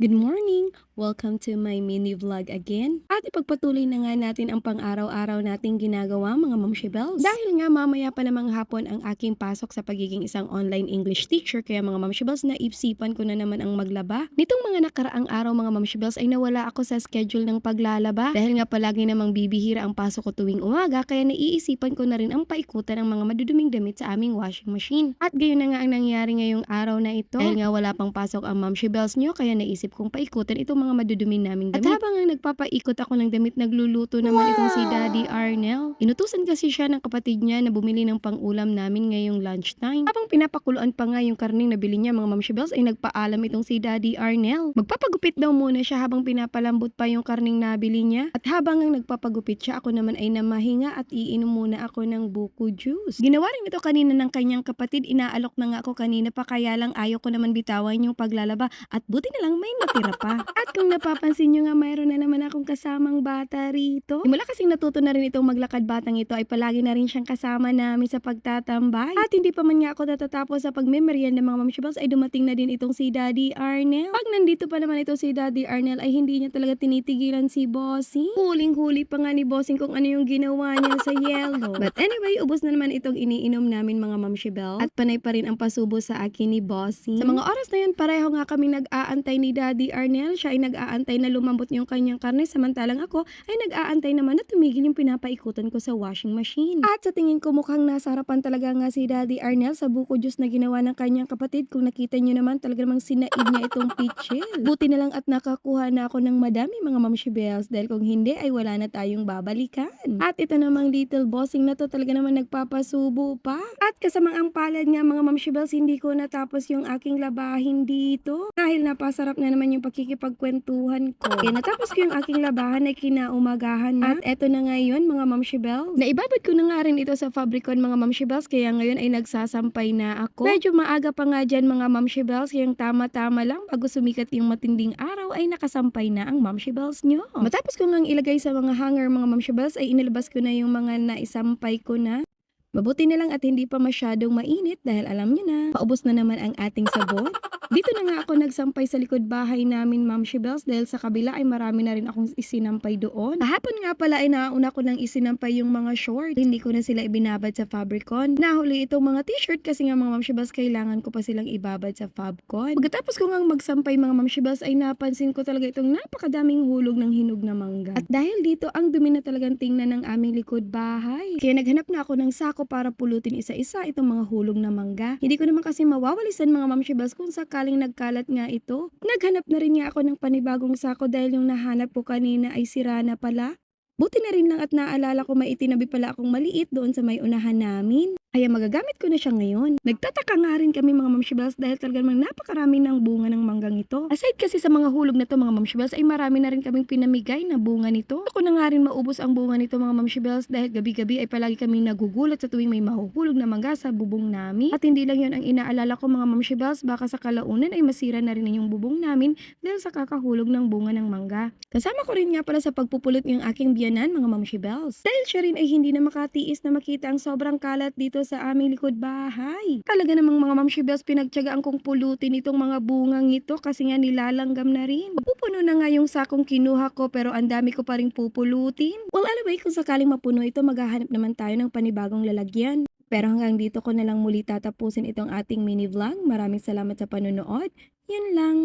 Good morning! Welcome to my mini vlog again. At ipagpatuloy na nga natin ang pang-araw-araw nating ginagawa mga Bells. Dahil nga mamaya pa namang hapon ang aking pasok sa pagiging isang online English teacher kaya mga Mamshi Bells naipsipan ko na naman ang maglaba. Nitong mga nakaraang araw mga Bells ay nawala ako sa schedule ng paglalaba dahil nga palagi namang bibihira ang pasok ko tuwing umaga kaya naiisipan ko na rin ang paikutan ng mga maduduming damit sa aming washing machine. At gayon na nga ang nangyari ngayong araw na ito dahil nga wala pang pasok ang Mamshi Bells nyo kaya naisip kong paikutan itong mga madudumi naming damit. At habang nga nagpapaikot ako ng damit, nagluluto naman itong si Daddy Arnel. Inutusan kasi siya ng kapatid niya na bumili ng pangulam namin ngayong lunchtime. Habang pinapakuluan pa nga yung karning nabili niya mga Mamshi Bells ay nagpaalam itong si Daddy Arnel. Magpapagupit daw muna siya habang pinapalambot pa yung karning nabili niya. At habang ang nagpapagupit siya, ako naman ay namahinga at iinom muna ako ng buko juice. Ginawa rin ito kanina ng kanyang kapatid. Inaalok na nga ako kanina pa kaya lang ayaw ko naman bitawan yung paglalaba at buti na lang may natira pa. At kung napapansin nyo nga mayroon na naman akong kasamang bata rito. Simula kasing natuto na rin itong maglakad batang ito ay palagi na rin siyang kasama namin sa pagtatambay. At hindi pa man nga ako natatapos sa pagmemoryan ng mga mamshibles ay dumating na din itong si Daddy Arnel. Pag nandito pa naman ito si Daddy Arnel ay hindi niya talaga tinitigilan si Bossing. Huling-huli pa nga ni Bossing kung ano yung ginawa niya sa yellow. But anyway, ubos na naman itong iniinom namin mga mamshibel. At panay pa rin ang pasubo sa akin ni Bossing. Sa mga oras na yun, pareho nga kami nag-aantay ni Daddy Arnel. Siya ay nag-aantay na lumambot yung kanyang karne samantalang ako ay nag-aantay naman na tumigil yung pinapaikutan ko sa washing machine. At sa tingin ko mukhang nasa harapan talaga nga si Daddy Arnel sa buko juice na ginawa ng kanyang kapatid. Kung nakita nyo naman talaga namang sinaid niya itong pitchel. Buti na lang at nakakuha na ako ng madami mga mamshi bells dahil kung hindi ay wala na tayong babalikan. At ito namang little bossing na to talaga naman nagpapasubo pa. At kasamang ang palad nga mga mamshi bells hindi ko natapos yung aking labahin dito. Dahil napasarap na naman yung pakikipagkwentuhan ko. Kaya natapos ko yung aking labahan ay kinaumagahan na. At eto na ngayon mga mamshi bells. Naibabad ko na nga rin ito sa Fabricon mga mamshi bells kaya ngayon ay nagsasampay na ako. Medyo maaga pa nga dyan mga mamshi bells kaya tama-tama lang bago sumikat yung matinding araw ay nakasampay na ang mamshi bells nyo. Matapos ko ngang ilagay sa mga hanger mga mamshi bells ay inilabas ko na yung mga naisampay ko na. Mabuti na lang at hindi pa masyadong mainit dahil alam nyo na, paubos na naman ang ating sabon. Dito na nga ako nagsampay sa likod bahay namin, Ma'am Shibels, dahil sa kabila ay marami na rin akong isinampay doon. Kahapon nga pala ay nauna ko nang isinampay yung mga short. Hindi ko na sila ibinabad sa Fabricon. Nahuli itong mga t-shirt kasi nga mga Ma'am Shibels, kailangan ko pa silang ibabad sa Fabcon. Pagkatapos ko ngang magsampay mga Ma'am Shibels, ay napansin ko talaga itong napakadaming hulog ng hinog na mangga. At dahil dito, ang dumi na talagang tingnan ng aming likod bahay. Kaya naghanap na ako ng sako para pulutin isa-isa itong mga hulog na mangga. Hindi ko naman kasi mawawalisan mga Ma'am Shibels kung sakaling nagkalat nga ito. Naghanap na rin nga ako ng panibagong sako dahil yung nahanap ko kanina ay sira na pala. Buti na rin lang at naalala ko may itinabi pala akong maliit doon sa may unahan namin. Kaya magagamit ko na siya ngayon. Nagtataka nga rin kami mga mamshibels dahil talagang napakarami ng bunga ng manggang ito. Aside kasi sa mga hulog na to mga mamshibels ay marami na rin kaming pinamigay na bunga nito. Ako na nga rin maubos ang bunga nito mga mamshibels dahil gabi-gabi ay palagi kami nagugulat sa tuwing may mahuhulog na mangga sa bubong namin. At hindi lang yun ang inaalala ko mga mamshibels baka sa kalaunan ay masira na rin yung bubong namin dahil sa kakahulog ng bunga ng mangga. Kasama ko rin nga pala sa pagpupulot yung aking biyanan mga mamshibels. Dahil siya rin ay hindi na makatiis na makita ang sobrang kalat dito sa aming likod bahay. Talaga namang mga mamshibels pinagtyagaan kong pulutin itong mga bungang ito kasi nga nilalanggam na rin. Mapupuno na nga yung sakong kinuha ko pero ang dami ko pa rin pupulutin. Well anyway, kung sakaling mapuno ito maghahanap naman tayo ng panibagong lalagyan. Pero hanggang dito ko na lang muli tatapusin itong ating mini vlog. Maraming salamat sa panonood. Yun lang.